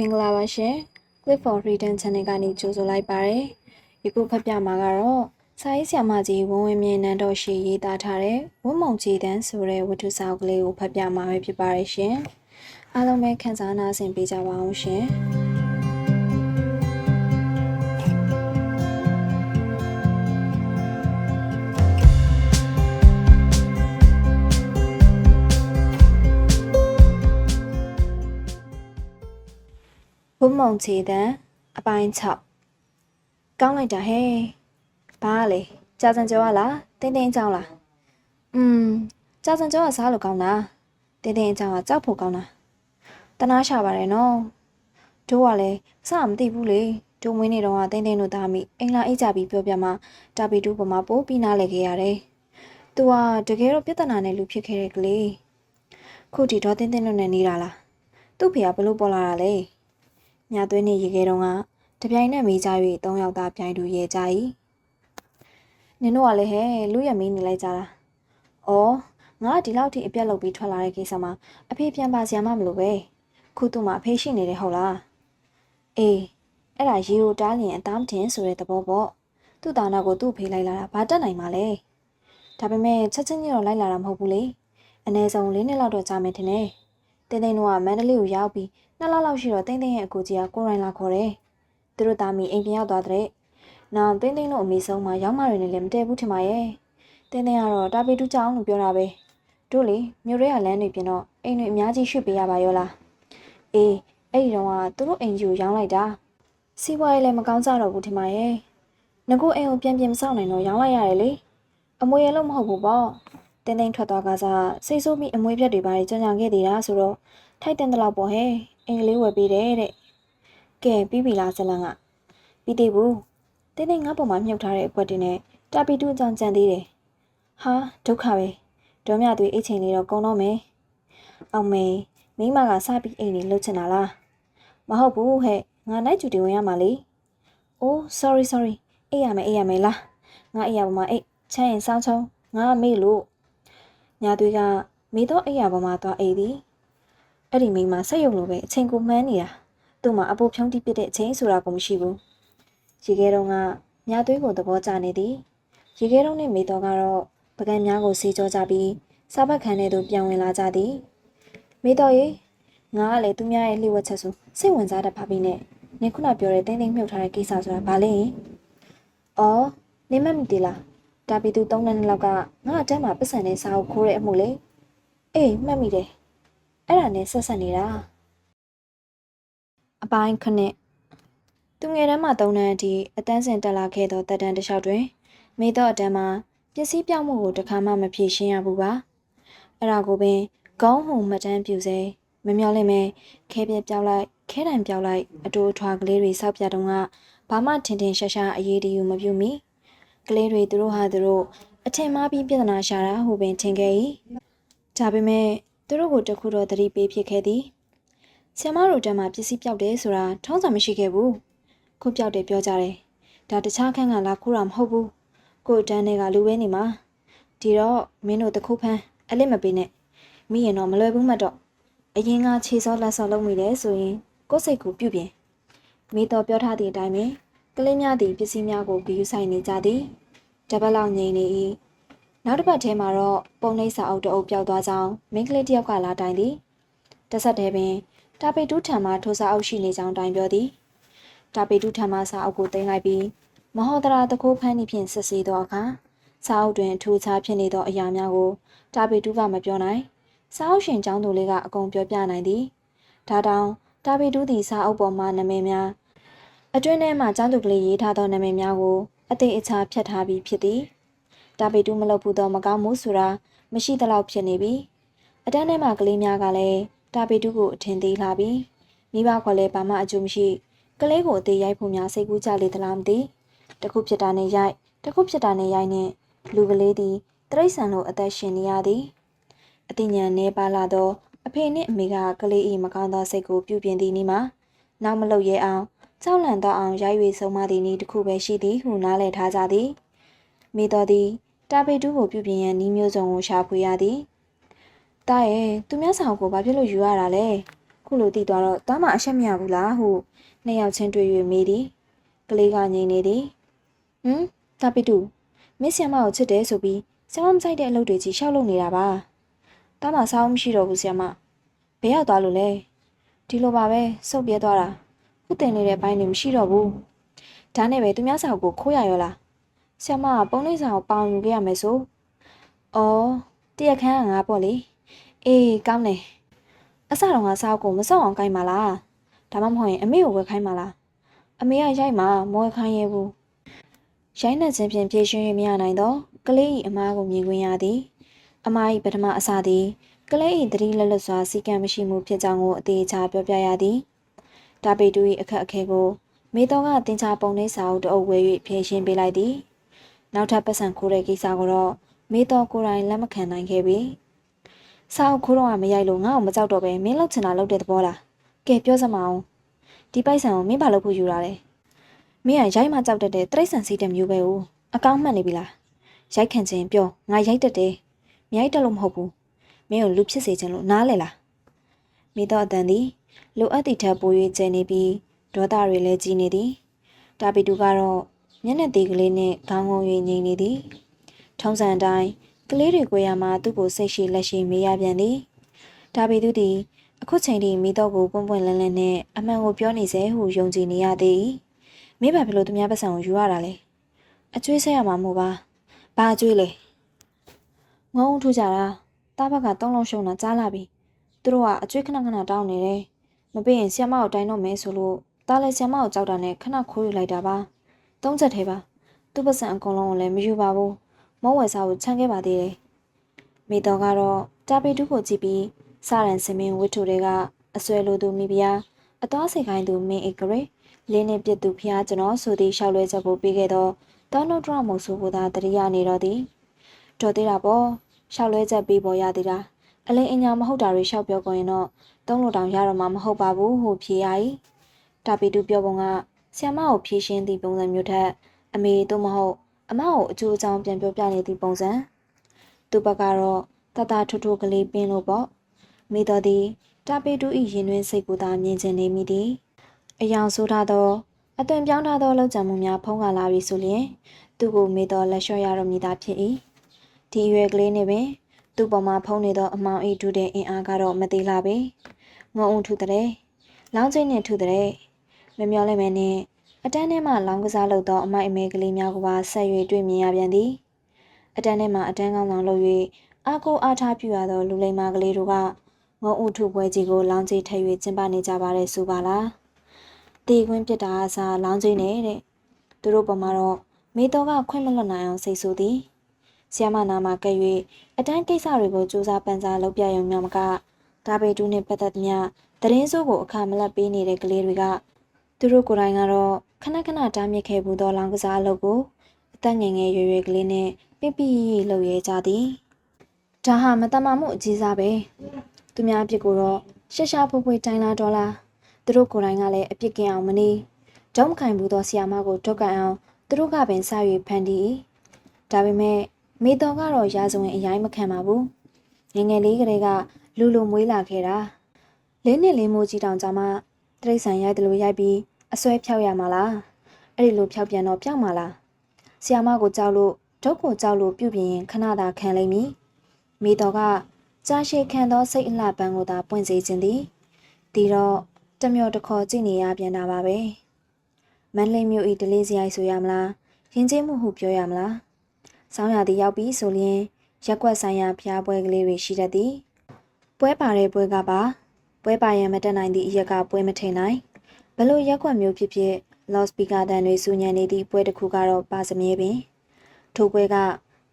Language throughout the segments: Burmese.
မင်္ဂလာပါရှင် Clip for Reading Channel ကနေကြိုဆိုလိုက်ပါရယ်ယခုဖတ်ပြမှာကတော့စာရေးဆရာမကြီးဝင်းဝင်းမြင့်နန်းတော်ရှိရေးသားထားတဲ့ဝတ်မုံချီတန်းဆိုတဲ့ဝတ္ထုစာအုပ်ကလေးကိုဖတ်ပြမှာပဲဖြစ်ပါရယ်ရှင်အားလုံးပဲခန်းစားနာဆင်ပေးကြပါအောင်ရှင် ဝတ်မုံချီတန်းအပိုင်း6ကောင်းလိုက်တာဟဲ့ဘာလဲကြာစံကြောကလားတင်းတင်းအကြောင်းလားอืมကြာစံကြောကစားလို့ကောင်းတာတင်းတင်းအကြောင်းကကြောက်ဖို့ကောင်းတာတနာရှာပါတယ်နော်တို့ကလည်းစမသိဘူးလေတို့မွေးနေတော့ကတင်းတင်းတို့သားမိအင်္ဂလာအိတ်ကြပြီးပြောပြမှတာပီတူပေါ်မှာပိုးပြီးနားလဲခဲ့ရတယ်သူကတကယ်တော့ပြဿနာနဲ့လူဖြစ်ခဲ့တဲ့ကလေးခုတီတော့တင်းတင်းတို့နဲ့နေတာလားသူ့ဖေကဘလို့ပေါ်လာတာလဲ ညသွင်းနေရေခဲတုံးကတပြိုင်နက်မေးကြ၍၃ယောက်သားပြိုင်တူရဲကြ၏နင်တို့ကလည်းဟဲ့လူရမီးနေလိုက်ကြတာ။အော်ငါကဒီလောက်ထိအပြက်လုပ်ပြီးထွက်လာတဲ့ကိစ္စမှာအဖေပြန်ပါစရာမှမလိုပဲ။ခုသူ့မှာအဖေရှိနေတယ်ဟုတ်လား။အေးအဲ့ဒါရေကိုတားလျင်အသားမထင်ဆိုတဲ့သဘောပေါ့။သူ့တာနာကိုသူ့ဖေးလိုက်လာတာဘာတက်နိုင်မှာလဲ။ဒါပေမဲ့ချက်ချင်းကြီးတော့လိုက်လာတာမဟုတ်ဘူးလေ။အနည်းဆုံး၄နှစ်လောက်တော့ကြာမယ်ထင်တယ်။တင်းတင်းတို့ကမန္တလေးကိုရောက်ပြီး နှစ်လလောက်ရှိတော့တင်းတင်းရဲ့အကူကြီးကကိုရိုင်းလာခေါ်တယ်။သူတို့သားမီအိမ်ပြန်ရောက်သွားတဲ့။နောက်တင်းတင်းတို့အမေဆုံးမှာရောက်မှတွေနဲ့လည်းမတည့်ဘူးထင်ပါရဲ့။တင်းတင်းကတော့တာပေတူးကြောင်းလို့ပြောတာပဲ။တို့လေမြို့ရဲကလမ်းတွေပြင်တော့အိမ်တွေအများကြီးရွှေ့ပေးရပါရောလား။အေးအဲ့ဒီတော့ကသူတို့အိမ်ကြီးကိုရောင်းလိုက်တာ။စီးပွားရေးလည်းမကောင်းကြတော့ဘူးထင်ပါရဲ့။ငကိုအိမ်ကိုပြန်ပြင်မဆောက်နိုင်တော့ရောင်းလိုက်ရတယ်လေ။အမွေရလို့မဟုတ်ဘူးပေါ့။တင်းတင်းထွက်သွားကစားစိတ်ဆိုးပြီးအမွေပြက်တွေပါကြံကြံခဲ့သေးတာဆိုတော့ထိုက်တင်တဲ့လောက်ပေါ့ဟဲ့။အင်္ဂလိပ်ဝယ်ပေးတယ်တဲ့။ကဲပြီးပြီလားဇလန်က။ပြီးသေးဘူး။တင်းတင်းငါ့ပေါ်မှာမြုပ်ထားတဲ့အကွက်တွေနဲ့တာပီတူအကြောင်းကြံသေးတယ်။ဟာဒုက္ခပဲ။ဒေါမြသွေးအိတ်ချိန်လေးတော့ကုန်းတော့မယ်။အောင်မေမိမကစပြီးအိမ်နေလှုပ်ချင်တာလား။မဟုတ်ဘူးဟဲ့။ငါနိုင်ကျူတင်ဝင်ရမှာလေ။ Oh sorry sorry အေးရမယ်အေးရမယ်လား။ငါအေးရပါမှာအိတ်ချမ်းရင်စောင်းချုံငါမေ့လို့ညာသွေးကမေတော့အေးရပါမှာသွားအိတ်သည်။ အဲ့ဒီမိမဆက်ရုံလိုပဲအချိန်ကိုမှန်းနေတာ။သူ့မှာအပိုဖြုံးတိပစ်တဲ့အချိန်ဆိုတာကိုမရှိဘူး။ရေခဲတုံးကမြသွေးကိုသဘောကျနေသည်။ရေခဲတုံးနဲ့မေတော်ကတော့ပကံများကိုစီးကြောကြပြီးစားဘက်ခံတဲ့သူပြန်ဝင်လာကြသည်။မေတော်ရေငါကလည်းသူများရဲ့လှိဝက်ချက်ဆိုစိတ်ဝင်စားတတ်ပါပြီနဲ့နင်ခုနပြောတဲ့တင်းတင်းမြုပ်ထားတဲ့ကိစ္စဆိုတာဘာလဲ။အော်နင်မမသိလား။ဒါပီသူ၃နှစ်လောက်ကငါအတန်းမှာပတ်စံနဲ့စားကိုခိုးတဲ့အမှုလေ။အေးမှတ်မိတယ်။ အဲ့ဒါနဲ့ဆက်ဆက်နေတာ။အပိုင်းခနဲ့သူငယ်တန်းမှာ၃နှစ်အထိအတန်းစင်တက်လာခဲ့သောတက်တန်းတစ်လျှောက်တွင်မိသောအတန်းမှာပစ္စည်းပြောင်းမှုကိုတခါမှမဖြေရှင်းရဘူးပါအဲ့ဒါကိုပင်ခေါင်းဟုံမှတ်တမ်းပြုစေမမျော်လင့်မဲခဲပြက်ပြောက်လိုက်ခဲတံပြောက်လိုက်အတိုးထွားကလေးတွေစောက်ပြတုံးကဘာမှထင်ထင်ရှားရှားအရေးတယူမပြုမိကလေးတွေသူတို့ဟာသူတို့အထင်မှားပြီးပြဿနာရှာတာဟုပင်ထင်ခဲ့၏ဒါပေမဲ့ သူတို့ကိုတခုတော့သတိပေးဖြစ်ခဲ့သည်ဆ iam တို့တန်းမှာပစ္စည်းပြောက်တယ်ဆိုတာထုံးစံမရှိခဲ့ဘူးခုပြောက်တယ်ပြောကြတယ်ဒါတခြားခန်းကလာခိုးတာမဟုတ်ဘူးကို့တန်းတွေကလူပဲနေမှာဒီတော့မင်းတို့တခုဖန်းအလစ်မပေးနဲ့မိရင်တော့မလွယ်ဘူးမှတ်တော့အရင်ကခြေစောလက်စောလုပ်မိတယ်ဆိုရင်ကိုယ့်စိတ်ကိုပြုပြင်မိတော့ပြောထားသည့်အတိုင်းပဲကလေးများသည်ပစ္စည်းများကိုဂယူဆိုင်နေကြသည်တပတ်လောက်ငြိမ်နေ၏ နောက်တစ်ပတ်ထဲမှာတော့ပုံနှိပ်စာအုပ်တအုပ်ပျောက်သွားကြောင်းမိန်းကလေးတစ်ယောက်ကလာတိုင်သည်တစ်ဆက်တည်းပင်တာပေတူးထံမှထိုစာအုပ်ရှိနေကြောင်းတိုင်ပြောသည်တာပေတူးထံမှစာအုပ်ကိုတင်လိုက်ပြီးမဟောဒရာတခိုးဖန်းသည့်ဖြင့်စစ်ဆေးသောအခါစာအုပ်တွင်ထူခြားဖြစ်နေသောအရာများကိုတာပေတူးကမပြောနိုင်စာအုပ်ရှင်ကျောင်းသူလေးကအကုန်ပြောပြနိုင်သည်ဒါတောင်တာပေတူးသည်စာအုပ်ပေါ်မှနာမည်များအတွင်းထဲမှကျောင်းသူကလေးရေးထားသောနာမည်များကိုအသိအချာဖြတ်ထားပြီးဖြစ်သည် တာပေတူးမလုပ်ဘူးသောမကောင်းမှုဆိုတာမရှိသလောက်ဖြစ်နေပြီအတန်းထဲမှကလေးများကလည်းတာပေတူးကိုအထင်သေးလာပြီးမိဘခေါ်လဲဘာမှအကျိုးမရှိကလေးကိုအသေးရိုက်ဖို့များစိတ်ကူးကြလေသလားမသိတခုဖြစ်တာနဲ့ရိုက်တခုဖြစ်တာနဲ့ရိုက်နဲ့လူကလေးသည်တရိษံလိုအသက်ရှင်နေရသည်အသိဉာဏ်နေပါလာသောအဖေနှင့်အမေကကလေး၏မကောင်းသောစိတ်ကိုပြုပြင်သည်နီမှာနောက်မလုပ်ရဲအောင်ကြောက်လန့်သောအောင်ရိုက်၍ဆုံးမသည်နီတစ်ခုပဲရှိသည်ဟုနားလည်ထားကြသည်မိတော်သည် တာပေတူးကိုပြုပြင်ရန်ဤမျိုးစုံကိုရှာဖွေရသည်တာရဲ့သူများဆောင်ကိုဘာဖြစ်လို့ယူရတာလဲခုလိုတည်သွားတော့တားမအရှက်မရဘူးလားဟုနှစ်ယောက်ချင်းတွေ့၍မေးသည်ကလေးကငြိမ်နေသည်ဟမ်တာပီတူမစ်ဆီယမကိုချစ်တယ်ဆိုပြီးဆရာမမဆိုင်တဲ့အလုပ်တွေကြီးရှောက်လုပ်နေတာပါတားမစားအောင်မရှိတော့ဘူးဆရာမဘယ်ရောက်သွားလို့လဲဒီလိုပါပဲစုပ်ပြဲသွားတာခုတင်နေတဲ့ဘိုင်းတွေမရှိတော့ဘူးဒါနဲ့ပဲသူများစာကိုခိုးရရောလား ဆရာမကပုံလေးစာကိုပေါင်ယူခဲ့ရမယ်ဆိုအော်တရက်ခန်းကငါပေါ့လေအေးကောင်းတယ်အစတော့ငါစားကိုမစောင့်အောင်ကိုင်းပါလားဒါမှမဟုတ်ရင်အမေကိုဝယ်ခိုင်းပါလားအမေကရိုက်မှာမဝယ်ခိုင်းရဘူးရိုက်နှက်ခြင်းဖြင့်ဖြည့်ရှင်ရမရနိုင်တော့ကလေး၏အမားကိုမြင်ခွင့်ရသည်အမား၏ပထမအစသည်ကလေး၏တတိလက်လွတ်စွာစီကံမရှိမှုဖြစ်ကြောင်းကိုအသေးချာပြောပြရသည်ဒါပေတူ၏အခက်အခဲကိုမေတော်ကတင်ချပုံနှိပ်စာအုပ်တအုပ်ဝဲ၍ဖြည့်ရှင်းပေးလိုက်သည် နောက်ထပ်ပတ်စံခိုးတဲ့ကိစ္စကိုတော့မေတော်ကိုယ်တိုင်လက်မခံနိုင်ခဲ့ပြီစာအုပ်ခိုးတော့ကမရိုက်လို့ငါ့ကိုမကြောက်တော့ပဲမင်းလောက်ချင်တာလုပ်တဲ့သဘောလားကဲပြောစမအောင်ဒီပိုက်ဆံကိုမင်းဘာလုပ်ဖို့ယူတာလဲမင်းကရိုက်မှကြောက်တတ်တဲ့တရိတ်ဆန်စီးတဲ့မျိုးပဲဦးအကောင့်မှတ်နေပြီလားရိုက်ခံခြင်းပြောငါရိုက်တတ်တယ်မရိုက်တတ်လို့မဟုတ်ဘူးမင်းကိုလူဖြစ်စေခြင်းလို့နားလေလားမိတော့အတန်သည်လိုအပ်သည့်ထက်ပို၍ကျနေပြီးဒေါသတွေလည်းကြီးနေသည်တာပီတူကတော့ မျက်နှာသေးကလေးနဲ့ခေါင်းငုံ၍ငြိမ်နေသည်ထုံးစံအတိုင်းကလေးတွေကိုရမှာသူ့ကိုစိတ်ရှိလက်ရှိမေးရပြန်သည်တာပီတူသည်အခုချိန်ထိမိတော့ကိုပွန့်ပွန့်လန်းလန်းနဲ့အမှန်ကိုပြောနေစေဟုယုံကြည်နေရသည်မိဘဘယ်လိုသူများပတ်စံကိုယူရတာလဲအကျွေးဆက်ရမှာမို့ပါဘာအကျွေးလဲငုံထူကြတာတားဘက်ကတောင်းလုံးရှုံတာကြားလာပြီသူတို့ကအကျွေးခဏခဏတောင်းနေတယ်မပေးရင်ဆီယမကိုတိုင်းတော့မယ်ဆိုလို့တားလဲဆီယမကိုကြောက်တာနဲ့ခဏခိုးယူလိုက်တာပါ သုံးချက်သေးပါသူ့ပတ်စံအကုန်လုံးကိုလည်းမယူပါဘူးမောဝယ်စားကိုခြံခဲ့ပါသေးတယ်မိတော်ကတော့တာပေတူးကိုကြည့်ပြီးစရန်စမင်းဝစ်ထုတွေကအဆွဲလိုသူမိဖုရားအသွားစိတ်ခိုင်းသူမင်းအိတ်ကလေးလင်းနဲ့ပြစ်သူဖျားကျွန်တော်ဆိုသည့်ရှောက်လွဲချက်ကိုပြီးခဲ့တော့တောင်းတော့တော့မဟုတ်ဆိုကိုသာတရိယာနေတော့သည်တော်သေးတာပေါ့ရှောက်လွဲချက်ပြီးပေါ်ရသေးတာအလိန်အညာမဟုတ်တာတွေရှောက်ပြောကုန်ရင်တော့တုံးလို့တောင်ရတော့မှာမဟုတ်ပါဘူးဟုဖြေရ၏တာပီတူပြောပုံက ဆီယမကိုဖြေရှင်းသည့်ပုံစံမျိုးထက်အမေတို့မဟုတ်အမကိုအကျိုးအကြောင်းပြန်ပြောပြနေသည့်ပုံစံသူဘက်ကတော့တတထွတ်ထွတ်ကလေးပင်းလို့ပေါ့မိတော်သည်တာပေတူဤရင်တွင်စိတ်ကိုသာမြင်ချင်နေမိသည်အယောင်ဆိုးထားသောအသွင်ပြောင်းထားသောလောက်ကြံမှုများဖုံးကားလာပြီဆိုလျှင် သူ့ကိုမေတော်လက်လျှော့ရတော့မည်သာဖြစ်၏ဒီအရွယ်ကလေးနှင့်ပင်သူ့ပေါ်မှာဖုံးနေသောအမောင်ဤထူတဲ့အင်အားကတော့မသေးလာပေငုံအောင်ထူတဲ့လောင်းချင်းနှင့်ထူတဲ့ မမျောလဲမဲနှင့်အတန်းထဲမှလောင်းကစားလုပ်သောအမိုက်အမဲကလေးများကပါဆက်၍တွေ့မြင်ရပြန်သည်အတန်းထဲမှအတန်းကောင်းဆောင်လုပ်၍အာကိုအားထားပြရသောလူလိမ္မာကလေးတို့ကငုံဥထုပွဲကြီးကိုလောင်းကြီးထည့်၍ကျင်းပနေကြပါတဲ့ဆိုပါလားတေခွင်းပြစ်တာအစားလောင်းကြီးနေတဲ့သူတို့ပေါ်မှာတော့မေတော်ကခွင့်မလွတ်နိုင်အောင်စိတ်ဆိုးသည်ဆီယမနာမှာကဲ့၍အတန်းကိစ္စတွေကိုစူးစမ်းပန်းစားလုပ်ပြရုံမျှမကဒါပေတူနဲ့ပတ်သက်သမျှသတင်းစိုးကိုအခါမလတ်ပေးနေတဲ့ကလေးတွေက သူတို့ကိုယ်တိုင်ကတော့ခဏခဏတားမြစ်ခဲ့ဘူးသောလောင်ကစားအလုပ်ကိုအသက်ငယ်ငယ်ရွယ်ရွယ်ကလေးနဲ့ပြပြလုပ်ရဲကြသည်ဒါဟာမတမမှုအကြီးစားပဲသူများအပြစ်ကိုတော့ရှက်ရှားဖွေးဖွေးတိုင်းလာတော့လားသူတို့ကိုယ်တိုင်ကလည်းအပြစ်ကင်းအောင်မနေဒုံမခိုင်ဘူးသောဆီယာမကိုထုတ်ကန်အောင်သူတို့ကပင်စ၍ဖန်တီးဒါပေမဲ့မေတော်ကတော့ရာဇဝင်အရင်မခံပါဘူးငငယ်လေးကလေးကလူလူမွေးလာခဲ့တာလေးနှစ်လေးမိုးကြီးတောင်ကြမှာတရိတ်ဆန်ရိုက်တယ်လို့ရိုက်ပြီး အစွဲဖြောက်ရမှာလားအဲ့ဒီလိုဖြောက်ပြန်တော့ပြောက်မှာလားဆီယာမကိုကြောက်လို့ဒုတ်ကိုကြောက်လို့ပြုတ်ပြင်းခဏသာခံလိမ့်မည်မေတော်ကကြာရှည်ခံသောစိတ်အလှပန်းကိုသာပွင့်စေခြင်းသည်ဒီတော့တမျောတခေါ်ကြည့်နေရပြန်တာပါပဲမန်းလေးမျိုးဤဒလေးစရိုက်ဆိုရမလားရင်ကျေးမှုဟုပြောရမလားဆောင်းရသည်ရောက်ပြီဆိုရင်ရက်ွက်ဆိုင်ရာဖျားပွဲကလေးတွေရှိတတ်သည်ပွဲပါတဲ့ပွဲကပါပွဲပါရန်မတက်နိုင်သည့်အရက်ကပွဲမထင်နိုင် ဘလို့ရက်ွက်မျိုးဖြစ်ဖြစ်လော့စပီကာတန်တွေစူညံနေသည့်ပွဲတစ်ခုကတော့ပါစမြဲပင်ထိုပွဲက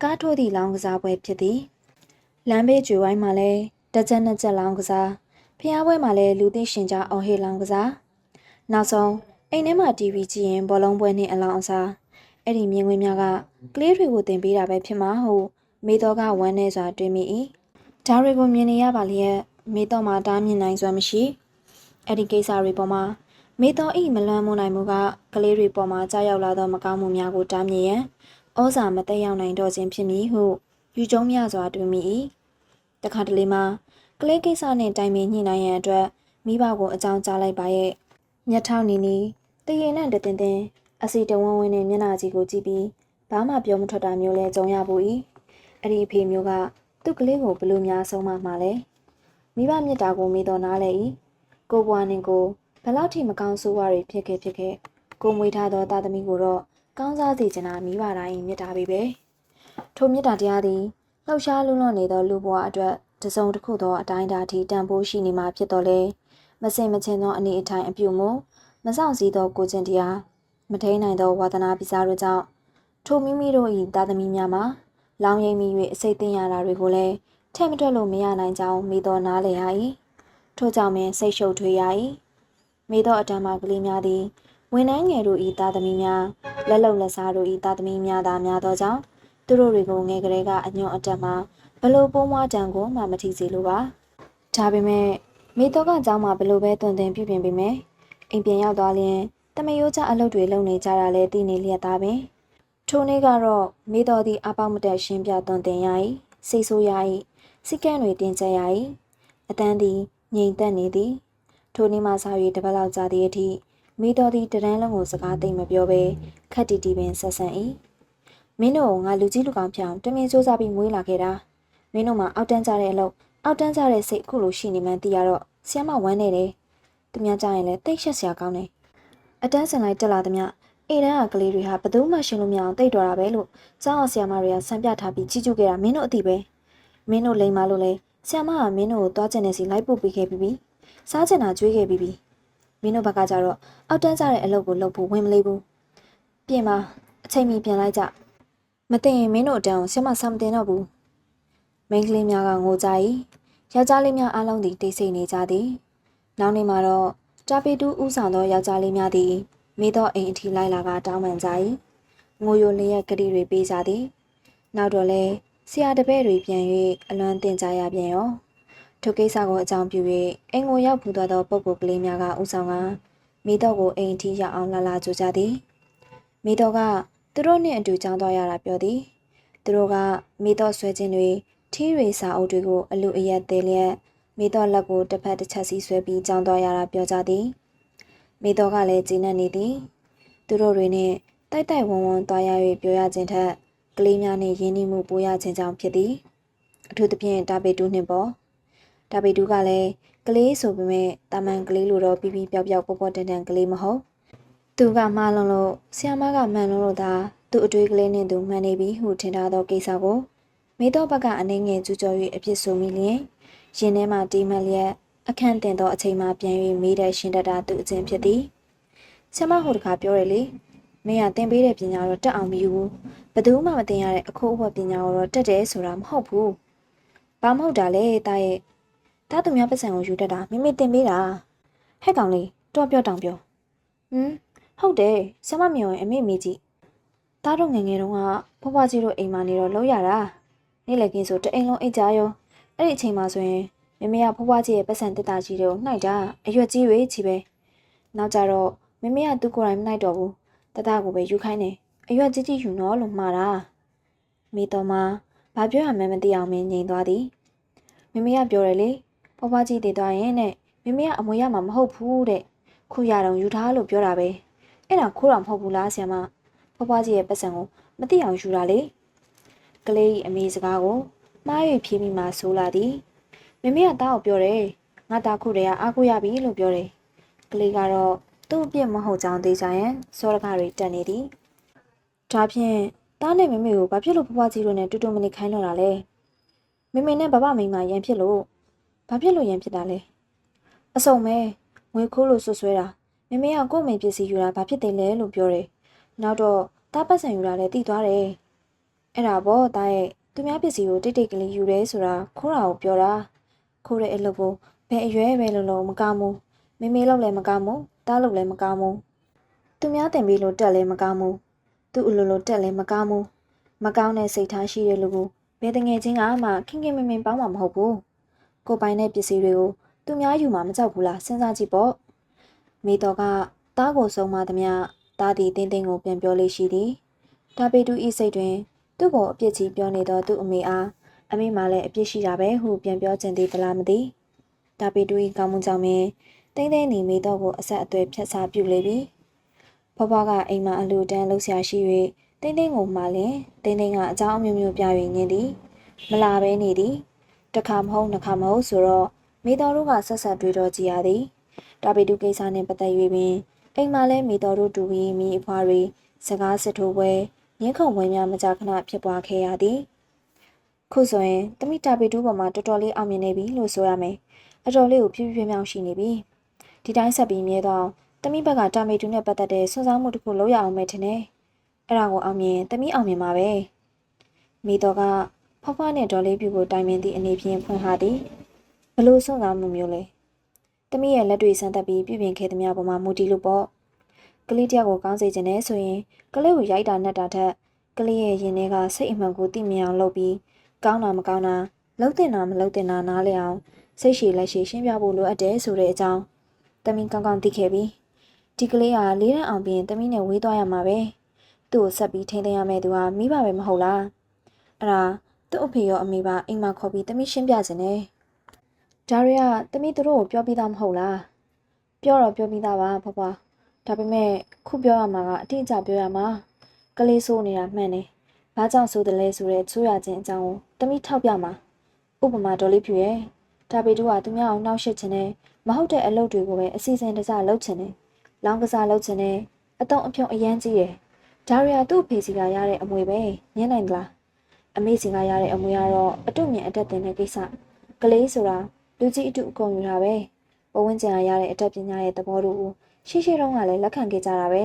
ကားထိုးသည့်လောင်းကစားပွဲဖြစ်သည်လမ်းဘေးကျွေဝိုင်းမှာလဲတကြက်နှစ်ကြက်လောင်းကစားဖျားပွဲမှာလဲလူသိရှင်ကြားအောင်ဟေးလောင်းကစားနောက်ဆုံးအိမ်ထဲမှာ TV ကြည့်ရင်ဘောလုံးပွဲနဲ့အလောင်းအစားအဲ့ဒီမြင်ကွင်းများကကလေးတွေကိုတင်ပေးတာပဲဖြစ်မှာဟုမေတော်ကဝမ်းနေစွာတွေးမိ၏ဒါတွေကိုမြင်နေရပါလျက်မေတော်မှာတားမြင်နိုင်စွမ်းမရှိအဲ့ဒီကိစ္စတွေပေါ်မှာ မေတော်ဤမလွမ်းမနိုင်မှုကကလေးတွေပေါ်မှာကြားရောက်လာသောမကောင်းမှုများကိုတားမြင်ရန်ဩဇာမတက်ရောက်နိုင်တော့ခြင်းဖြစ်မည်ဟုယူကျုံးများစွာတွေးမိ၏တခါတလေမှာကလေးကိစ္စနှင့်တိုင်ပင်ညှိနှိုင်းရန်အတွက်မိဘကိုအကြောင်းကြားလိုက်ပါရဲ့မျက်ထောင်နီနီတရေနဲ့တတင်တင်အစီတဝန်းဝန်းနဲ့မျက်နှာကြီးကိုကြည့်ပြီးဘာမှပြောမထွက်တာမျိုးလဲကြုံရဘူးဤအဲ့ဒီအဖေမျိုးကသူ့ကလေးကိုဘလို့များဆုံးမမှာလဲမိဘမြတ်တာကိုမေးတော့နားလဲဤကိုဘွားနဲ့ကို ဘယ်လောက်ထိမကောင်းဆိုးဝါးတွေဖြစ်ခဲ့ဖြစ်ခဲ့ကိုမွေးထားသောတာသမီကိုတော့ကောင်းစားစေချင်တာမိဘတိုင်းမြတ်တာပဲပဲထိုမြတ်တာတရားသည်လှောက်ရှားလွန်းလွန်းနေသောလူဘွားအတွက်တစုံတစ်ခုသောအတိုင်းအတာထိတန်ဖိုးရှိနေမှာဖြစ်တော်လဲမစင်မချင်းသောအနေအထိုင်အပြုမှုမဆောင်စည်းသောကိုကျင့်တရားမထိန်နိုင်သောဝါသနာပိစားတို့ကြောင့်ထိုမိမိတို့၏တာသမီများမှာလောင်ရိပ်မိ၍အစိတ်သိမ်းရတာတွေကိုလည်းထဲ့မတွက်လို့မရနိုင်ကြောင်းမိတော်နားလည်ရ၏ထို့ကြောင့်ပင်စိတ်ရှုပ်ထွေးရ၏ မိတော်အတ္တမကလေးများသည်ဝန်နှန်းငယ်တို့၏တာသမီများလက်လုံလက်စားတို့၏တာသမီများသာများသောကြောင့်သူတို့တွေကိုငယ်ကလေးကအညွန့်အတက်မှဘလို့ပုံးမွားတံကိုမှမထီစေလိုပါဒါပေမဲ့မိတော်ကအကြောင်းမှာဘလို့ပဲတွင်တင်ပြုပြင်ပေမဲ့အိမ်ပြန်ရောက်သွားရင်တမယိုးချအလုပ်တွေလုပ်နေကြတာလဲသိနေလျက်သားပင်ထိုနေ့ကတော့မိတော်သည်အပေါက်မတက်ရှင်းပြတွင်တင်ရ၏စိတ်ဆိုးရ၏စိတ်ကန်းတွေတင်ကြရ၏အတန်းသည်ငြိမ်သက်နေသည် ထိုနေ့မှစ၍တပတ်လောက်ကြာသည့်အထိမိတော်သည်တရန်းလုံးကိုစကားသိမ့်မပြောဘဲခက်တီတီပင်ဆက်ဆံ၏မင်းတို့ငါလူကြီးလူကောင်ပြောင်တမင်စူးစမ်းပြီးမွေးလာခဲ့တာမင်းတို့မှအောက်တန်းကြတဲ့အလုပ်အောက်တန်းကြတဲ့စိတ်အခုလိုရှိနေမှန်းသိရတော့ဆီယမဝမ်းနေတယ်သူများကြရင်လည်းတိတ်ရှက်စရာကောင်းတယ်အတန်းစင်လိုက်တက်လာသည်မြအေတန်းကကလေးတွေဟာဘယ်သူမှရှင်းလို့မရအောင်တိတ်တော်တာပဲလို့ကျောင်းအောင်ဆီယမတွေကဆံပြထားပြီးကြီးကျူးခဲ့တာမင်းတို့အသိပဲမင်းတို့လိမ်မာလို့လဲဆီယမကမင်းတို့ကိုတွားကျင်နေစီလိုက်ပို့ပေးခဲ့ပြီးပြီ စားကျင်တာကြွေးခဲ့ပြီးပြီမင်းတို့ဘက်ကကြတော့အောက်တန်းကြတဲ့အလုပ်ကိုလုပ်ဖို့ဝင်မလေးဘူးပြင်ပါအချိန်မီပြန်လိုက်ကြမသိရင်မင်းတို့အတန်းကိုဆီယမဆံမတင်တော့ဘူးမိန်းကလေးများကငိုကြ၏ယောက်ျားလေးများအားလုံးသည်တိတ်ဆိတ်နေကြသည်နောက်နေ့မှာတော့တာပီတူဥဆောင်သောယောက်ျားလေးများသည်မိသောအိမ်အထိလိုက်လာကတောင်းပန်ကြ၏ငိုယိုလျက်ကလေးတွေပေးကြသည် နောက်တော့လဲဆရာတပည့်တွေပြန်၍အလွန်တင်ကြရပြန်ရော ထိုကိစ္စကိုအကြောင်းပြု၍အိမ်ကိုရောက်ဖူးသောပုဂ္ဂိုလ်ကလေးများကဥဆောင်ကမိတော့ကိုအိမ်အထိရောက်အောင်လာလာကြိုကြသည်မိတော့ကသူတို့နှင့်အတူကြောင်းသွားရတာပြောသည်သူတို့ကမိတော့ဆွဲခြင်းတွေထီးတွေစာအုပ်တွေကိုအလူအယက်သေးလျက်မိတော့လက်ကိုတစ်ဖက်တစ်ချက်စီဆွဲပြီးကြောင်းသွားရတာပြောကြသည်မိတော့ကလည်းဂျင်းနဲ့နေသည်သူတို့တွေနဲ့တိုက်တိုက်ဝန်းဝန်းသွားရ၍ပြောရခြင်းထက်ကလေးများနှင့်ရင်းနှီးမှုပိုရခြင်းကြောင့်ဖြစ်သည်အထူးသဖြင့်တာပေတူနှင့်ပေါ့ တာပေတူကလည်းကလေးဆိုပေမဲ့တာမန်ကလေးလိုတော့ပြီးပြီးပြောက်ပြောက်ပေါ်ပေါ်တန်တန်ကလေးမဟုတ်သူကမှားလုံးလို့ဆီယမကမှန်လုံးလို့သာသူ့အတွေးကလေးနဲ့သူမှန်နေပြီဟုထင်ထားသောကိစ္စကိုမိတော့ဘက်ကအနှင်းငယ်ကျူးကျော်၍အပြစ်ဆိုမိလျင်ရင်ထဲမှတီးမလျက်အခန့်တင်သောအချိန်မှပြန်၍မိတဲ့ရှင်တတာသူအချင်းဖြစ်သည်ဆမဟိုတခါပြောတယ်လေမင်းကသင်ပေးတဲ့ပညာတော့တက်အောင်မယူဘူးဘယ်သူမှမသင်ရတဲ့အခိုးအဝတ်ပညာကိုတော့တက်တယ်ဆိုတာမဟုတ်ဘူးဘာမဟုတ်တာလဲတာရဲ့ တာသူများပတ်စံကိုယူတတ်တာမိမိသင်ပေးတာဟဲ့ကောင်လေးတော့ပြောတောင်ပြောဟမ်ဟုတ်တယ်ဆမမြော်ရင်အမေမေးကြည့်တားတော့ငငယ်တုန်းကဘဘကြီးတို့အိမ်မှာနေတော့လောက်ရတာနေ့လည်ကင်းဆိုတအိမ်လုံးအိတ်ကြရောအဲ့ဒီအချိန်မှာဆိုရင်မမေကဖွားဖွားကြီးရဲ့ပတ်စံတက်တာကြီးတွေကိုနှိုက်တာအရွက်ကြီးတွေချီပဲနောက်ကြတော့မမေကသူ့ကိုယ်တိုင်မနှိုက်တော့ဘူးတတကိုပဲယူခိုင်းတယ်အရွက်ကြီးကြီးယူနော်လို့မှားတာမိတော်မှာဘာပြောရမှန်းမသိအောင်မင်းငြိမ်သွားသည်မမေကပြောတယ်လေ ဖွားဖွားကြီးတည်သွားရင်တဲ့မမေကအမွေရမှာမဟုတ်ဘူးတဲ့ခုရတော့ယူထားလို့ပြောတာပဲအဲ့ဒါခိုးတာမဟုတ်ဘူးလားဆရာမဖွားဖွားကြီးရဲ့ပတ်စံကိုမသိအောင်ယူတာလေကလေးအမေစကားကိုမှား၍ဖြေးမိမှဆိုလာသည်မမေကတားကိုပြောတယ်ငါတာခုတည်းကအားကိုရပြီလို့ပြောတယ်ကလေးကတော့သူ့အပြစ်မဟုတ်ကြောင်းသိကြရင်စောရကတွေတက်နေသည်ဒါဖြင့်တားနဲ့မမေကိုဘာဖြစ်လို့ဖွားဖွားကြီးတို့နဲ့တူတူမနေခိုင်းတော့တာလဲမမေနဲ့ဘဘမိန်းမရန်ဖြစ်လို့ ဘာဖြစ်လို့ရန်ဖြစ်တာလဲအစုံပဲငွေခိုးလို့ဆွဆွဲတာမမေကကို့မိန်ပစ္စည်းယူတာဘာဖြစ်တယ်လဲလို့ပြောတယ်နောက်တော့တားပတ်စံယူတာလည်းတည်သွားတယ်အဲ့ဒါပေါ့တားရဲ့သူများပစ္စည်းကိုတိတ်တိတ်ကလေးယူတယ်ဆိုတာခိုးတာကိုပြောတာခိုးတဲ့အလုပ်ကိုဘယ်အရွယ်ပဲလို့လို့မကောင်းဘူးမေမေလောက်လည်းမကောင်းဘူးတားလို့လည်းမကောင်းဘူးသူများတင်ပြီးလို့တက်လည်းမကောင်းဘူးသူ့အလိုလိုတက်လည်းမကောင်းဘူးမကောင်းတဲ့စိတ်ထားရှိတဲ့လူကိုဘယ်တငယ်ချင်းကမှခင်ခင်မင်မင်ပေါင်းမှာမဟုတ်ဘူး ကိုပိုင်တဲ့ပစ္စည်းတွေကိုသူများယူမှာမကြောက်ဘူးလားစဉ်းစားကြည့်ပေါ့မိတော်ကတားကိုဆုံးမသမျှတားသည်တင်းတင်းကိုပြန်ပြောလေးရှိသည်ဒါပေတူဤစိတ်တွင် သူ့ကိုအပြစ်ကြီးပြောနေတော့သူ့အမေအားအမေမှလည်းအပြစ်ရှိတာပဲဟုပြန်ပြောချင်သေးသလားမသိဒါပေတူ၏ကောင်းမှုကြောင့်ပင်တိမ့်သိမ့်နေမိတော့ကိုအဆက်အသွယ်ဖြတ်စားပြုလေပြီဘဘကအိမ်မှာအလူတန်းလှုပ်ရှားရှိ၍တိမ့်သိမ့်ကိုမှလင်တိမ့်သိမ့်ကအကြောင်းအမျိုးမျိုးပြ၍ညင်သည် မလာဘဲနေသည် တစ်ခါမဟုတ်နှစ်ခါမဟုတ်ဆိုတော့မိတော်တို့ကဆက်ဆက်တွေ့တော့ကြည်ရသည်တာပေတုကိစ္စနှင့်ပတ်သက်၍ပင်အိမ်မှာလဲမိတော်တို့တူပြီးမိအဖွားတွေစကားစစ်ထိုးပွဲညှင်းခုန်ပွဲများမကြာခဏဖြစ်ပွားခဲ့ရသည်ခုဆိုရင်တမိတာပေတုပေါ်မှာတော်တော်လေးအောင်မြင်နေပြီလို့ဆိုရမယ်အတော်လေးကိုပြည့်ပြည့်မြောင်ရှိနေပြီဒီတိုင်းဆက်ပြီးမြဲတော့တမိဘက်ကတာမေတူနဲ့ပတ်သက်တဲ့စွန့်စားမှုတစ်ခုလုပ်ရအောင်မယ်ထင်တယ်အဲ့ဒါကိုအောင်မြင်တမိအောင်မြင်ပါပဲမိတော်က ဖွားဖွားနဲ့ဒေါ်လေးပြူကိုတိုင်ပင်သည့်အနေဖြင့်ဖွင့်ထားသည်ဘလို့စွန့်စားမှုမျိုးလဲတမိရဲ့လက်တွေဆန်းသက်ပြီးပြုပြင်ခဲ့သမျှပေါ်မှာမူတည်လို့ပေါ့ကလေးတယောက်ကိုကောင်းစေချင်တယ်ဆိုရင်ကလေးကိုရိုက်တာနဲ့တာထက်ကလေးရဲ့ရင်ထဲကစိတ်အမှန်ကိုသိမြင်အောင်လုပ်ပြီးကောင်းတာမကောင်းတာလှုပ်တင်တာမလှုပ်တင်တာနားလည်အောင်စိတ်ရှည်လက်ရှည်ရှင်းပြဖို့လိုအပ်တယ်ဆိုတဲ့အကြောင်းတမီကောင်းကောင်းသိခဲ့ပြီးဒီကလေးကလေးရန်အောင်ပြီးတမီနဲ့ဝေးသွားရမှာပဲသူ့ကိုဆက်ပြီးထိန်းသိမ်းရမယ့်သူဟာမိဘပဲမဟုတ်လားအဲ့ဒါ သူ့အဖေရောအမေပါအိမ်မှာခေါ်ပြီးတမီရှင်းပြခြင်းနဲ့ဒါရီကတမီသူတို့ကိုပြောပြီးသားမဟုတ်လားပြောတော့ပြောပြီးသားပါဖွားဖွားဒါပေမဲ့ခုပြောရမှာကအတိအကျပြောရမှာကလေးဆိုးနေတာမှန်တယ်ဘာကြောင့်ဆိုတယ်လဲဆိုတဲ့ချိုးရခြင်းအကြောင်းကိုတမီထောက်ပြမှာဥပမာဒေါ်လေးဖြူရဲ့ဒါပေတို့ကသူများအောင်နှောက်ရှက်ခြင်းနဲ့မဟုတ်တဲ့အလုပ်တွေကိုပဲအစီအစဉ်တကျလုပ်ခြင်းနဲ့လောင်းကစားလုပ်ခြင်းနဲ့အတုံးအဖြုံအရန်ကြီးတယ်ဒါရီယာသူ့ဖေစီကရတဲ့အမွေပဲညင်းနိုင်သလား အမေစီကရတဲ့အမွေကတော့အတုမြင်အတက်တင်တဲ့ကိစ္စကလေးဆိုတာလူကြီးအတူအကုန်ယူတာပဲပဝန်းကျင်ကရတဲ့အတက်ပညာရဲ့သဘောတူရှိရှိတုန်းကလည်းလက်ခံခဲ့ကြတာပဲ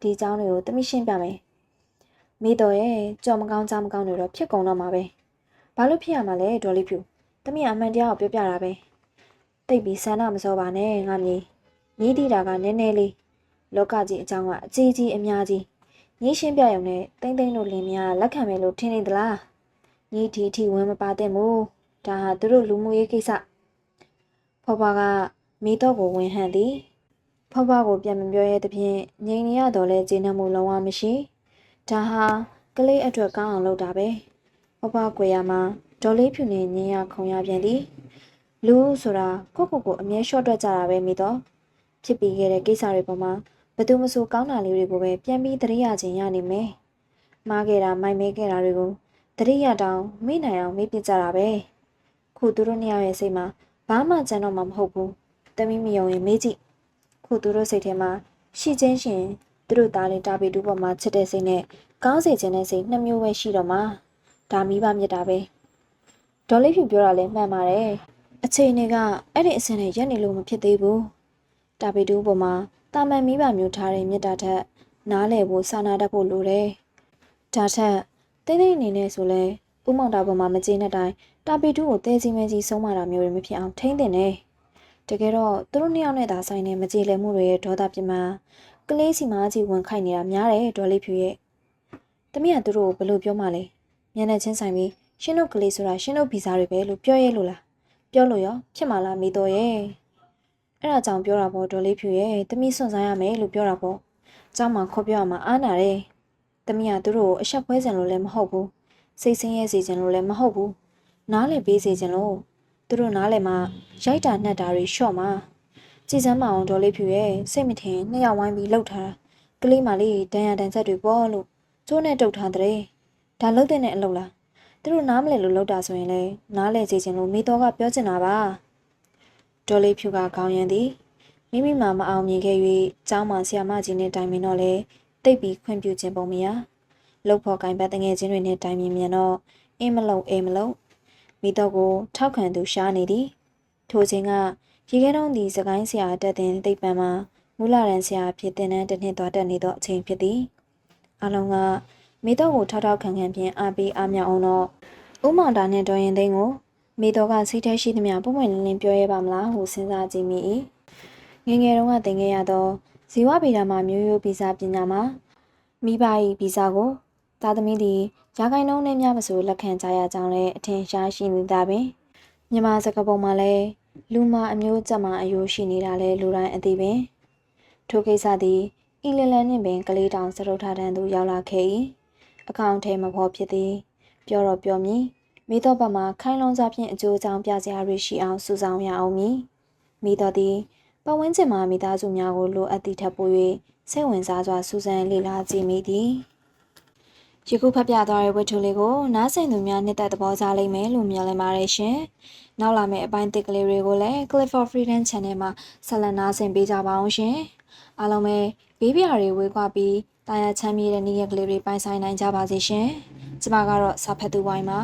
ဒီအကြောင်းတွေကိုတမိရှင်းပြမယ်မိတော်ရဲ့ကြော်မကောင်းကြောင်မကောင်းတွေတော့ဖြစ်ကုန်တော့မှာပဲဘာလို့ဖြစ်ရမှာလဲဒေါ်လေးဖြူတမိအမှန်တရားကိုပြောပြတာပဲတိတ်ပြီးဆန္ဒမစောပါနဲ့ငါမြေညီးတီတာကနည်းနည်းလေးလောကကြီးအကြောင်းကအကြီးကြီးအများကြီး ညီးရှင်းပြရုံနဲ့တိမ့်တိမ့်တို့လင်းများလက်ခံမယ်လို့ထင်နေသလားညီးဒီထီဝင်မပါတဲ့မို့ဒါဟာသူတို့လူမှုရေးကိစ္စဖွားဖွားကမိတော့ကိုဝင်ဟန်သည်ဖွားဖွားကိုပြန်မပြောရဲသဖြင့်ငြိမ်နေရတော့လဲဂျင်းနှမှုလုံးဝမရှိဒါဟာကလေးအတွက်ကောင်းအောင်လုပ်တာပဲဖွားဖွားကွယ်ရမှာဒေါ်လေးဖြူနေညင်ရခုံရပြန်သည်လူဆိုတာကိုကိုကိုအမြဲရှော့တွက်ကြတာပဲမိတော့ဖြစ်ပြီးခဲ့တဲ့ကိစ္စတွေပေါ်မှာ ဘသူမဆိုကောင်းတာလေးတွေကိုပဲပြန်ပြီးသတိရခြင်းရနေမယ်မှားခဲ့တာမိုက်မဲခဲ့တာတွေကိုသတိရတောင်မိနိုင်အောင်မေ့ပြကြတာပဲခုသူတို့နှစ်ယောက်ရဲ့စိတ်မှာဘာမှကြမ်းတော့မှမဟုတ်ဘူးတမီးမယုံရင်မေးကြည့်ခုသူတို့စိတ်ထဲမှာရှိချင်းရှင်သူတို့သားလေးတာပီတူပေါ်မှာချစ်တဲ့စိတ်နဲ့ကောင်းစေခြင်းတဲ့စိတ်နှစ်မျိုးပဲရှိတော့မှာဒါမိဘမြတ်တာပဲဒေါ်လေးဖြူပြောတာလည်းမှန်ပါတယ်အချိန်တွေကအဲ့ဒီအစင်နဲ့ရက်နေလို့မဖြစ်သေးဘူးတာပီတူပေါ်မှာ တာမန်မိဘမျိုးထားတဲ့မြတ်တာထက် နားလည်ဖို့စာနာတတ်ဖို့လိုတယ်ဒါထက်တိမ့်တိမ့်အနေနဲ့ဆိုလဲဥမောင်တာပေါ်မှာမကျေနပ်တိုင်းတာပီတူကိုတဲစီမဲကြီးဆုံးမတာမျိုးတွေမဖြစ်အောင်ထိမ့်တင်တယ်တကယ်တော့သူတို့နှစ်ယောက်နဲ့သာဆိုင်တဲ့မကြေလည်မှုတွေရဲ့ဒေါသပြမှာကလေးစီမကြီးဝင်ခိုက်နေတာများတယ်ဒေါ်လေးဖြူရဲ့တမီးကသူတို့ကိုဘယ်လိုပြောမှလဲမျက်နှာချင်းဆိုင်ပြီးရှင်းတို့ကလေးဆိုတာရှင်းတို့ဗီဇာတွေပဲလို့ပြောရဲလို့လားပြောလို့ရောဖြစ်မှာလားမိတော့ရဲ့ အဲ့ဒါကြောင့်ပြောတာပေါ့ဒေါ်လေးဖြူရဲ့တမီးစွန့်စားရမယ်လို့ပြောတာပေါ့ကျောင်းမှာခေါ်ပြောရမှာအားနာတယ်တမီးကသူတို့ကိုအဆက်ဖွဲစံလို့လည်းမဟုတ်ဘူးစိတ်ဆင်းရဲစေခြင်းလို့လည်းမဟုတ်ဘူးနားလည်ပေးစေခြင်းလို့သူတို့နားလည်မှရိုက်တာနှက်တာတွေလျှော့မှာကြည်စမ်းမအောင်ဒေါ်လေးဖြူရဲ့စိတ်မထင်နှစ်ယောက်ဝိုင်းပြီးလှုပ်ထားတာကလေးမလေးဒဏ်ရာဒဏ်ဆက်တွေပေါ့လို့ကျိုးနဲ့တုတ်ထားတဲ့ဒါလှုပ်တဲ့အလုပ်လားသူတို့နားမလဲလို့လှုပ်တာဆိုရင်လေနားလဲစေခြင်းလို့မိတော်ကပြောချင်တာပါ ဒေါ်လေးဖြူကခေါင်းရမ်းသည်မိမိမှမအောင်မြင်ခဲ့၍ကျောင်းမှာဆရာမကြီးနဲ့တိုင်ပင်တော့လေတိတ်ပြီးခွင့်ပြုခြင်းပုံမရလှုပ်ဖို့ကင်ပတ်တငယ်ချင်းတွေနဲ့တိုင်ပင်မြန်တော့အင်းမလုံးအိမ်မလုံးမိတော့ကိုထောက်ခံသူရှားနေသည်ထိုချိန်ကရေခဲတုံးသည်စကိုင်းဆရာတက်တဲ့တိတ်ပံမှာမူလာရန်ဆရာဖြစ်တဲ့တစ်နှစ်သွားတက်နေသောအချိန်ဖြစ်သည်အလုံးကမိတော့ကိုထောက်ထောက်ခံခံဖြင့်အားပေးအားမြောက်အောင်တော့ဥမောင်တာနဲ့တော်ရင်သိန်းကို မိတော့ကစိတ်ထဲရှိသမျှပုံမှန်လင်းလင်းပြောရပါမလားဟုစဉ်းစားကြည့်မိ၏ငငယ်တုန်းကသင်ခဲ့ရသောဇီဝဗေဒမှာမျိုးရိုးဗီဇပညာမှာမိဘ၏ဗီဇကိုသားသမီးသည်ရာဂိုင်နှုန်းနဲ့များမဆိုလက်ခံကြရကြောင်းလည်းအထင်ရှားရှိနေတာပင်မြန်မာစကားပုံမှာလည်းလူမအမျိုးကြက်မှအယိုးရှိနေတာလဲလူတိုင်းအသိပင်ထိုကိစ္စသည်အီလလန်နှင့်ပင်ကလေးတောင်စရုပ်ထားတန်းသို့ရောက်လာခဲ့၏အကောင့်ထဲမဖော်ဖြစ်သည် ပြောတော့ပြောမည် မိတော့ဘမှာခိုင်းလုံးစားဖြင့်အကျိုးအကြောင်းပြစရာတွေရှိအောင်စူဆောင်းရအောင်မည်မိတော့သည်ပတ်ဝန်းကျင်မှာမိသားစုများကိုလိုအပ်သည့်ထက်ပို၍စိတ်ဝင်စားစွာစူးစမ်းလေ့လာကြည့်မိသည်ယခုဖတ်ပြသွားတဲ့ဝတ္ထုလေးကိုနားဆင်သူများနှစ်သက်သဘောကျလိမ့်မယ်လို့မျှော်လင့်ပါတယ်ရှင်နောက်လာမယ့်အပိုင်းတစ်ကလေးတွေကိုလည်း Clip for Freedom Channel မှာဆက်လက်နားဆင်ပေးကြပါအောင်ရှင်အားလုံးပဲဘေးပြာတွေဝေးကွာပြီးတာယာချမ်းမြေတဲ့နေ့ရက်ကလေးတွေပိုင်ဆိုင်နိုင်ကြပါစေရှင်ကျမကတော့စာဖတ်သူဝိုင်းပါ